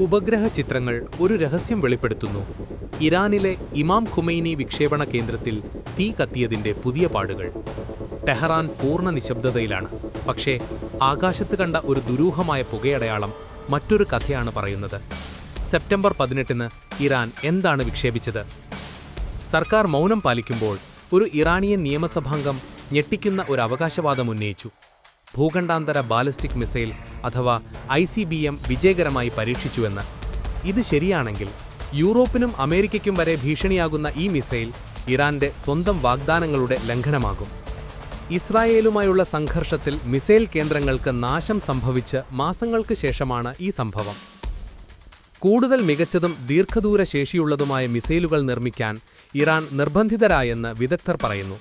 ഉപഗ്രഹ ചിത്രങ്ങൾ ഒരു രഹസ്യം വെളിപ്പെടുത്തുന്നു. ഇറാനിലെ ഇമാം ഖുമൈനി വിക്ഷേപണ കേന്ദ്രത്തിൽ തീ കത്തിയതിന്റെ പുതിയ പാടുകൾ. ടെഹറാൻ പൂർണ നിശബ്ദതയിലാണ്. പക്ഷേ ആകാശത്ത് കണ്ട ഒരു ദുരൂഹമായ പുകയടയാളം മറ്റൊരു കഥയാണ് പറയുന്നത്. സെപ്റ്റംബർ പതിനെട്ടിന് ഇറാൻ എന്താണ് വിക്ഷേപിച്ചത്? സർക്കാർ മൗനം പാലിക്കുമ്പോൾ ഒരു ഇറാനിയൻ നിയമസഭാംഗം ഞെട്ടിക്കുന്ന ഒരു അവകാശവാദം ഉന്നയിച്ചു. ഭൂഖണ്ഡാന്തര ബാലിസ്റ്റിക് മിസൈൽ അഥവാ ഐ സി ബി എം വിജയകരമായി പരീക്ഷിച്ചുവെന്ന്. ഇത് ശരിയാണെങ്കിൽ യൂറോപ്പിനും അമേരിക്കയ്ക്കും വരെ ഭീഷണിയാകുന്ന ഈ മിസൈൽ ഇറാന്റെ സ്വന്തം വാഗ്ദാനങ്ങളുടെ ലംഘനമാകും. ഇസ്രായേലുമായുള്ള സംഘർഷത്തിൽ മിസൈൽ കേന്ദ്രങ്ങൾക്ക് നാശം സംഭവിച്ച് മാസങ്ങൾക്ക് ശേഷമാണ് ഈ സംഭവം. കൂടുതൽ മികച്ചതും ദീർഘദൂര ശേഷിയുള്ളതുമായ മിസൈലുകൾ നിർമ്മിക്കാൻ ഇറാൻ നിർബന്ധിതരായെന്ന് വിദഗ്ധർ പറയുന്നു.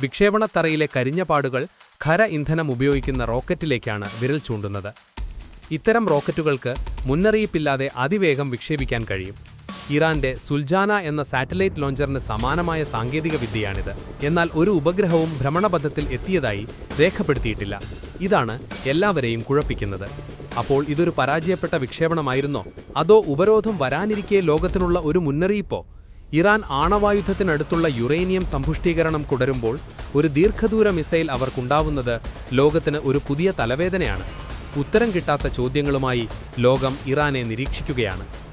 വിക്ഷേപണത്തറയിലെ കരിഞ്ഞപാടുകൾ ഖര ഇന്ധനം ഉപയോഗിക്കുന്ന റോക്കറ്റിലേക്കാണ് വിരൽ ചൂണ്ടുന്നത്. ഇത്തരം റോക്കറ്റുകൾക്ക് മുന്നറിയിപ്പില്ലാതെ അതിവേഗം വിക്ഷേപിക്കാൻ കഴിയും. ഇറാന്റെ സുൽജാന എന്ന സാറ്റലൈറ്റ് ലോഞ്ചറിന് സമാനമായ സാങ്കേതിക വിദ്യയാണിത്. എന്നാൽ ഒരു ഉപഗ്രഹവും ഭ്രമണപഥത്തിൽ എത്തിയതായി രേഖപ്പെടുത്തിയിട്ടില്ല. ഇതാണ് എല്ലാവരെയും കുഴപ്പിക്കുന്നത്. അപ്പോൾ ഇതൊരു പരാജയപ്പെട്ട വിക്ഷേപണമായിരുന്നോ? അതോ ഉപരോധം വരാനിരിക്കെ ലോകത്തിനുള്ള ഒരു മുന്നറിയിപ്പോ? ഇറാൻ ആണവായുധത്തിനടുത്തുള്ള യുറേനിയം സമ്പുഷ്ടീകരണം തുടരുമ്പോൾ ഒരു ദീർഘദൂര മിസൈൽ അവർക്കുണ്ടാവുന്നത് ലോകത്തിന് ഒരു പുതിയ തലവേദനയാണ്. ഉത്തരം കിട്ടാത്ത ചോദ്യങ്ങളുമായി ലോകം ഇറാനെ നിരീക്ഷിക്കുകയാണ്.